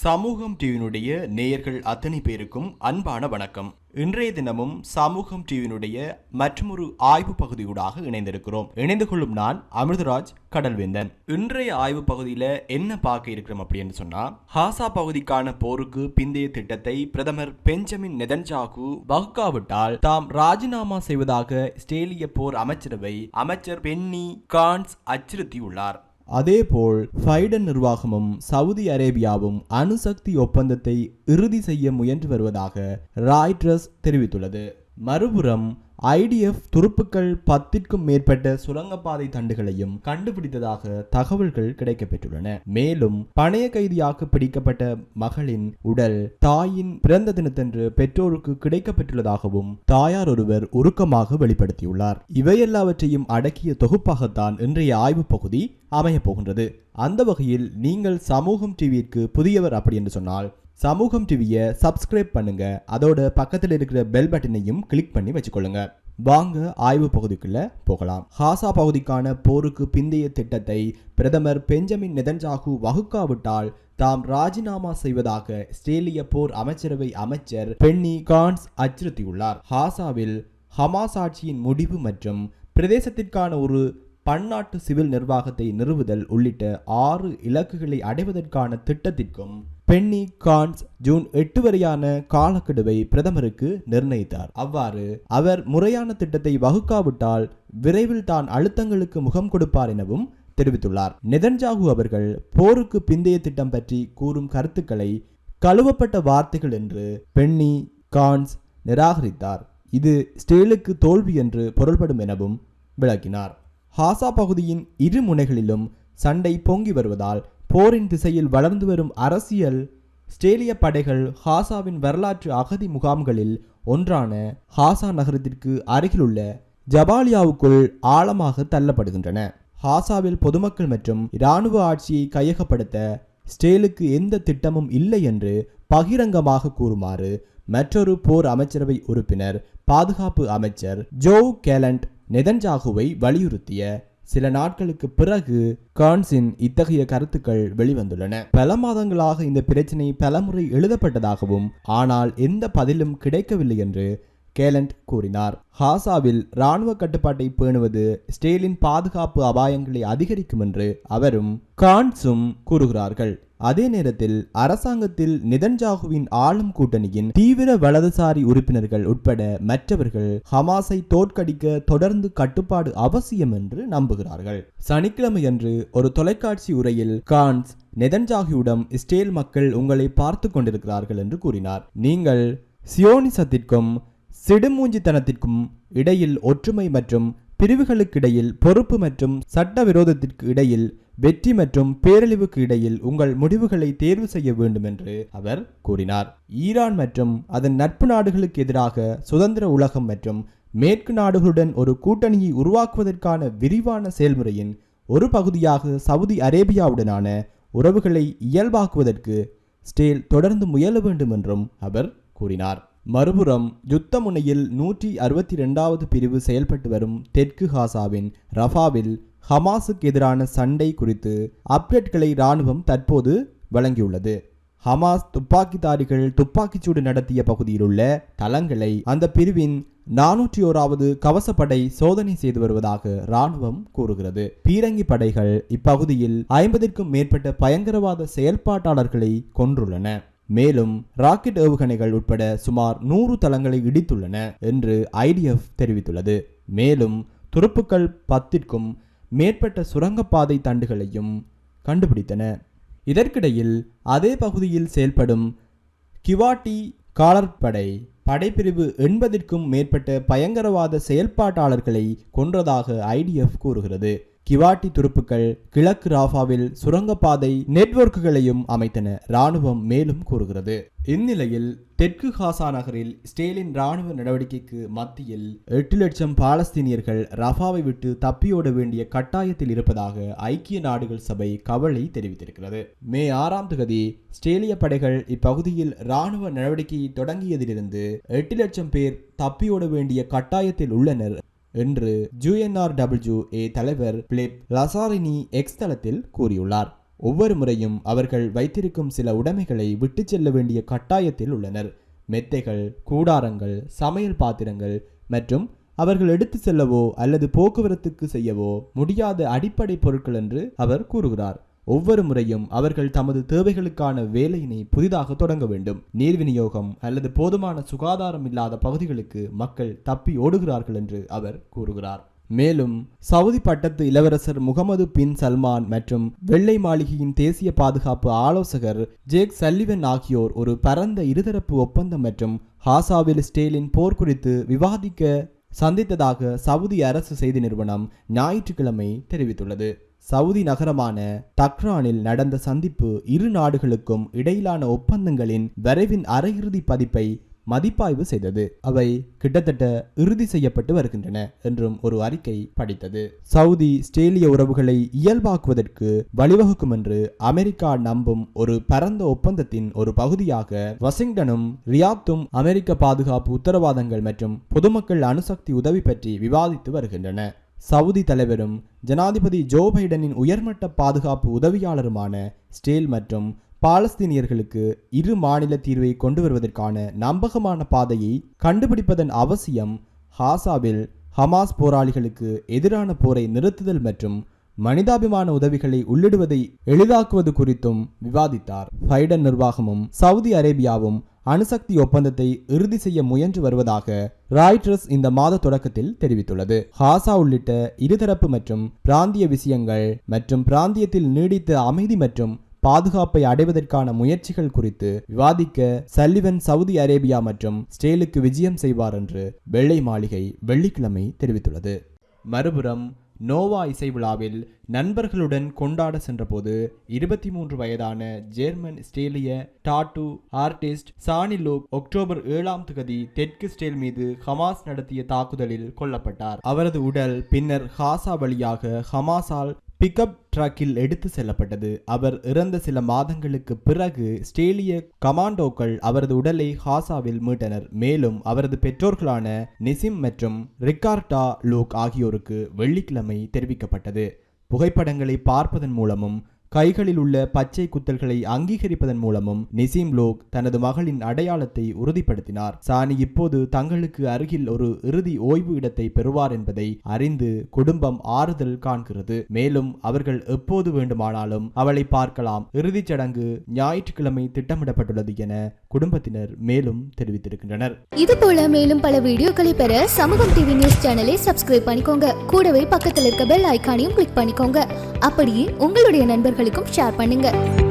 சமூகம் டிவியினுடைய நேயர்கள் அத்தனை பேருக்கும் அன்பான வணக்கம். இன்றைய தினமும் சமூகம் டிவியினுடைய மற்றொரு ஆய்வு பகுதியூடாக இணைந்திருக்கிறோம். இணைந்து கொள்ளும் நான் அமிர்தராஜ் கடல்வேந்தன். இன்றைய ஆய்வு பகுதியில என்ன பார்க்க இருக்கிறோம் அப்படின்னு சொன்னா ஹாசா பகுதிக்கான போருக்கு பிந்தைய திட்டத்தை பிரதமர் பெஞ்சமின் நெதன்ஜாகு வகுக்காவிட்டால் தாம் ராஜினாமா செய்வதாக ஸ்டேலிய போர் அமைச்சரவை அமைச்சர் பென்னி கான்ஸ் அச்சுறுத்தியுள்ளார். அதேபோல் ஃபைடன் நிர்வாகமும் சவுதி அரேபியாவும் அணுசக்தி ஒப்பந்தத்தை இறுதி செய்ய முயன்று வருவதாக ராய்ட்ரஸ் தெரிவித்துள்ளது. மறுபுறம் ஐடிஎஃப் துருப்புக்கள் பத்திற்கும் மேற்பட்ட சுரங்கப்பாதை தண்டுகளையும் கண்டுபிடித்ததாக தகவல்கள் கிடைக்கப்பெற்றுள்ளன. மேலும் பணைய கைதியாக பிடிக்கப்பட்ட மகளின் உடல் தாயின் பிறந்த தினத்தன்று பெற்றோருக்கு கிடைக்கப்பெற்றுள்ளதாகவும் தாயார் ஒருவர் உருக்கமாக வெளிப்படுத்தியுள்ளார். இவையெல்லாவற்றையும் அடக்கிய தொகுப்பாகத்தான் இன்றைய ஆய்வு பகுதி அமையப் போகின்றது. அந்த வகையில் நீங்கள் சமூகம் டிவிக்கு புதியவர் அப்படி என்று சொன்னால் சமூகம் டிவியை சப்ஸ்கிரைப் பண்ணுங்க. அதோட பக்கத்தில் இருக்கிற பெல் பட்டனையும் கிளிக் பண்ணி வச்சுக்கொள்ளுங்க. வாங்க ஆய்வு பகுதிக்குள்ள போகலாம். ஹாசா பகுதிக்கான போருக்கு பிந்தைய திட்டத்தை பிரதமர் பெஞ்சமின் நெதன்ஜாகு வகுக்காவிட்டால் தாம் ராஜினாமா செய்வதாக ஸ்ட்ரேலிய போர் அமைச்சரவை அமைச்சர் பென்னி கான்ஸ் அச்சுறுத்தியுள்ளார். ஹாசாவில் ஹமாஸ் ஆட்சியின் முடிவு மற்றும் பிரதேசத்திற்கான ஒரு பன்னாட்டு சிவில் நிர்வாகத்தை நிறுவுதல் உள்ளிட்ட ஆறு இலக்குகளை அடைவதற்கான திட்டத்திற்கும் பென்னி கான்ஸ் ஜூன் எட்டு வரையான காலக்கெடுவை பிரதமருக்கு நிர்ணயித்தார். அவ்வாறு அவர் முறையான திட்டத்தை வகுக்காவிட்டால் விரைவில் தான் அழுத்தங்களுக்கு முகம் கொடுப்பார் எனவும் தெரிவித்துள்ளார். நெதன்ஜாகு அவர்கள் போருக்கு பிந்தைய திட்டம் பற்றி கூறும் கருத்துக்களை கழுவப்பட்ட வார்த்தைகள் என்று பென்னி கான்ஸ் நிராகரித்தார். இது ஸ்டேலுக்கு தோல்வி என்று பொருள்படும் எனவும் விளக்கினார். ஹாசா பகுதியின் இரு முனைகளிலும் சண்டை பொங்கி வருவதால் போரின் திசையில் வளர்ந்து வரும் அரசியல் ஸ்டேலிய படைகள் ஹாசாவின் வரலாற்று அகதி முகாம்களில் ஒன்றான ஹாசா நகரத்திற்கு அருகிலுள்ள ஜபாலியாவுக்குள் ஆழமாக தள்ளப்படுகின்றன. ஹாசாவில் பொதுமக்கள் மற்றும் இராணுவ ஆட்சியை கையகப்படுத்த ஸ்டேலுக்கு எந்த திட்டமும் இல்லை என்று பகிரங்கமாக கூறுமாறு மற்றொரு போர் அமைச்சரவை உறுப்பினர் பாதுகாப்பு அமைச்சர் ஜோ கேலண்ட் நெதன்ஜாகுவை வலியுறுத்திய சில நாட்களுக்கு பிறகு கான்ஸின் இத்தகைய கருத்துக்கள் வெளிவந்துள்ளன. பல மாதங்களாக இந்த பிரச்சினை பலமுறை எழுதப்பட்டதாகவும் ஆனால் எந்த பதிலும் கிடைக்கவில்லை என்று கேலண்ட் கூறினார். ஹாசாவில் இராணுவ கட்டுப்பாட்டை பேணுவது ஸ்டேலின் பாதுகாப்பு அபாயங்களை அதிகரிக்கும் என்று அவரும் கான்ஸும் கூறுகிறார்கள். அதே நேரத்தில் அரசாங்கத்தில் நிதன்ஜாகுவின் ஆளும் கூட்டணியின் தீவிர வலதுசாரி உறுப்பினர்கள் உட்பட மற்றவர்கள் ஹமாஸை தோற்கடிக்க தொடர்ந்து கட்டுப்பாடு அவசியம் என்று நம்புகிறார்கள். சனிக்கிழமையன்று ஒரு தொலைக்காட்சி உரையில் கான்ஸ் நெதன்ஜாகியுடம் இஸ்ரேல் மக்கள் உங்களை பார்த்து கொண்டிருக்கிறார்கள் என்று கூறினார். நீங்கள் சியோனிசத்திற்கும் சிடுமூஞ்சித்தனத்திற்கும் இடையில் ஒற்றுமை மற்றும் பிரிவுகளுக்கிடையில் பொறுப்பு மற்றும் சட்டவிரோதத்திற்கு இடையில் வெற்றி மற்றும் பேரழிவுக்கு இடையில் உங்கள் முடிவுகளை தேர்வு செய்ய வேண்டும் என்று அவர் கூறினார். ஈரான் மற்றும் அதன் நட்பு நாடுகளுக்கு எதிராக சுதந்திர உலகம் மற்றும் மேற்கு நாடுகளுடன் ஒரு கூட்டணியை உருவாக்குவதற்கான விரிவான செயல்முறையின் ஒரு பகுதியாக சவுதி அரேபியாவுடனான உறவுகளை இயல்பாக்குவதற்கு ஸ்டேல் தொடர்ந்து முயல வேண்டும் என்றும் அவர் கூறினார். மறுபுறம் யுத்த முனையில் நூற்றி அறுபத்தி ரெண்டாவது பிரிவு செயல்பட்டு வரும் தெற்கு ஹாசாவின் ரஃபாவில் ஹமாஸுக்கு எதிரான சண்டை குறித்து அப்டேட்களை இராணுவம் தற்போது வழங்கியுள்ளது. ஹமாஸ் துப்பாக்கிதாரிகள் துப்பாக்கிச்சூடு நடத்திய பகுதியில் உள்ள தளங்களை அந்த பிரிவின் நானூற்றி ஓராவது கவசப்படை சோதனை செய்து வருவதாக இராணுவம் கூறுகிறது. பீரங்கி படைகள் இப்பகுதியில் ஐம்பதிற்கும் மேற்பட்ட பயங்கரவாத செயல்பாட்டாளர்களை கொன்றுள்ளன. மேலும் ராக்கெட் ஏவுகணைகள் உட்பட சுமார் நூறு தளங்களை இடித்துள்ளன என்று ஐடிஎஃப் தெரிவித்துள்ளது. மேலும் துருப்புக்கள் பத்திற்கும் மேற்பட்ட சுரங்கப்பாதை தண்டுகளையும் கண்டுபிடித்தன. இதற்கிடையில் அதே பகுதியில் செயல்படும் கிவாட்டி காலற்படை படைப்பிரிவு எண்பதிற்கும் மேற்பட்ட பயங்கரவாத செயல்பாட்டாளர்களை கொன்றதாக ஐடிஎஃப் கூறுகிறது. கிவாட்டி துருப்புக்கள் கிழக்கு ராஃபாவில் சுரங்கப்பாதை நெட்வொர்க்குகளையும் அமைத்தன ராணுவம் மேலும் கூறுகிறது. இந்நிலையில் தெற்கு ஹாசா நகரில் ஸ்டேலின் இராணுவ நடவடிக்கைக்கு மத்தியில் எட்டு லட்சம் பாலஸ்தீனியர்கள் ரஃபாவை விட்டு தப்பியோட வேண்டிய கட்டாயத்தில் இருப்பதாக ஐக்கிய நாடுகள் சபை கவலை தெரிவித்திருக்கிறது. மே ஆறாம் தேதி ஸ்டேலிய படைகள் இப்பகுதியில் இராணுவ நடவடிக்கையை தொடங்கியதிலிருந்து எட்டு லட்சம் பேர் தப்பியோட வேண்டிய கட்டாயத்தில் உள்ளனர். என்று ஜூஎன்ஆர்டபிள்யூஏ ஏ தலைவர் பிலிப் லசாரினி எக்ஸ் தளத்தில் கூறியுள்ளார். ஒவ்வொரு முறையும் அவர்கள் வைத்திருக்கும் சில உடைமைகளை விட்டுச் செல்ல வேண்டிய கட்டாயத்தில் உள்ளனர். மெத்தைகள் கூடாரங்கள் சமையல் பாத்திரங்கள் மற்றும் அவர்கள் எடுத்து செல்லவோ அல்லது போக்குவரத்துக்கு செய்யவோ முடியாத அடிப்படை பொருட்கள் என்று அவர் கூறுகிறார். ஒவ்வொரு முறையும் அவர்கள் தமது தேவைகளுக்கான வேலையினை புதிதாக தொடங்க வேண்டும். நீர் விநியோகம் அல்லது போதுமான சுகாதாரம் இல்லாத பகுதிகளுக்கு மக்கள் தப்பி ஓடுகிறார்கள் என்று அவர் கூறுகிறார். மேலும் சவுதி பட்டத்து இளவரசர் முகமது பின் சல்மான் மற்றும் வெள்ளை மாளிகையின் தேசிய பாதுகாப்பு ஆலோசகர் ஜேக் சல்லிவன் ஆகியோர் ஒரு பரந்த இருதரப்பு ஒப்பந்தம் மற்றும் ஹாசாவில் ஸ்டேலின் போர் குறித்து விவாதிக்க சந்தித்ததாக சவுதி அரசு செய்தி நிறுவனம் ஞாயிற்றுக்கிழமை தெரிவித்துள்ளது. சவுதி நகரமான தக்ரானில் நடந்த சந்திப்பு இரு நாடுகளுக்கும் இடையிலான ஒப்பந்தங்களின் வரைவின் அரையிறுதி பதிப்பை மதிப்பாய்வு செய்தது. அவை கிட்டத்தட்ட இறுதி செய்யப்பட்டு வருகின்றன என்றும் ஒரு அறிக்கை படித்தது. சவுதி ஸ்டேலிய உறவுகளை இயல்பாக்குவதற்கு வழிவகுக்கும் என்று அமெரிக்கா நம்பும் ஒரு பரந்த ஒப்பந்தத்தின் ஒரு பகுதியாக வாஷிங்டனும் ரியாத்தும் அமெரிக்க பாதுகாப்பு உத்தரவாதங்கள் மற்றும் பொதுமக்கள் அணுசக்தி உதவி பற்றி விவாதித்து வருகின்றன. சவுதி தலைவரும் ஜனாதிபதி ஜோ பைடனின் உயர்மட்ட பாதுகாப்பு உதவியாளருமான ஸ்டேல் மற்றும் பாலஸ்தீனியர்களுக்கு இரு மாநில தீர்வை கொண்டு வருவதற்கான நம்பகமான பாதையை கண்டுபிடிப்பதன் அவசியம் ஹாசாவில் ஹமாஸ் போராளிகளுக்கு எதிரான போரை நிறுத்துதல் மற்றும் மனிதாபிமான உதவிகளை உள்ளிடுவதை எளிதாக்குவது குறித்தும் விவாதித்தார். பைடன் நிர்வாகமும் சவுதி அரேபியாவும் அணுசக்தி ஒப்பந்தத்தை இறுதி செய்ய முயன்று வருவதாக ராய்டர்ஸ் இந்த மாத தொடக்கத்தில் தெரிவித்துள்ளது. ஹாசா உள்ளிட்ட இருதரப்பு மற்றும் பிராந்திய விஷயங்கள் மற்றும் பிராந்தியத்தில் நீடித்த அமைதி மற்றும் பாதுகாப்பை அடைவதற்கான முயற்சிகள் குறித்து விவாதிக்க சல்லிவன் சவுதி அரேபியா மற்றும் ஸ்டேலுக்கு விஜயம் செய்வார் என்று வெள்ளை மாளிகை வெள்ளிக்கிழமை தெரிவித்துள்ளது. மறுபுறம் நோவா இசை விழாவில் நண்பர்களுடன் கொண்டாட சென்றபோது இருபத்தி மூன்று வயதான German ஸ்டேலிய tattoo artist Shani Louk October ஏழாம் தேதி தெற்கு ஸ்டேல் மீது ஹமாஸ் நடத்திய தாக்குதலில் கொல்லப்பட்டார். அவரது உடல் பின்னர் ஹாசா வழியாக ஹமாஸால் பிக்கப் ட்ரக்கில் எடுத்து செல்லப்பட்டது. அவர் இறந்த சில மாதங்களுக்கு பிறகு ஸ்டேலிய கமாண்டோக்கள் அவரது உடலை ஹாசாவில் மீட்டனர். மேலும் அவரது பெற்றோர்களான நிசிம் மற்றும் ரிக்கார்டா லூக் ஆகியோருக்கு வெள்ளிக்கிழமை தெரிவிக்கப்பட்டது. புகைப்படங்களை பார்ப்பதன் மூலமும் கைகளில் உள்ள பச்சை குத்தல்களை அங்கீகரிப்பதன் மூலமும் நிசீம் லோக் தனது மகளின் அடையாளத்தை உறுதிப்படுத்தினார். சானி இப்போது தங்களுக்கு அருகில் ஒரு இறுதி ஓய்வு இடத்தை பெறுவார் என்பதை அறிந்து குடும்பம் ஆறுதல் காண்கிறது. மேலும் அவர்கள் எப்போது வேண்டுமானாலும் அவளை பார்க்கலாம். இறுதிச் சடங்கு ஞாயிற்றுக்கிழமை திட்டமிடப்பட்டுள்ளது என குடும்பத்தினர் மேலும் தெரிவித்திருக்கின்றனர். இது போல மேலும் பல வீடியோக்களை பெற சமூகம் டிவி நியூஸ் சேனலை சப்ஸ்கிரைப் பண்ணிக்கோங்க. கூடவே பக்கத்தில் இருக்க பெல் ஐக்கானையும் கிளிக் பண்ணிக்கோங்க. அப்படியே உங்களுடைய நண்பர்கள் நண்பர்களுக்கும் ஷேர் பண்ணுங்கள்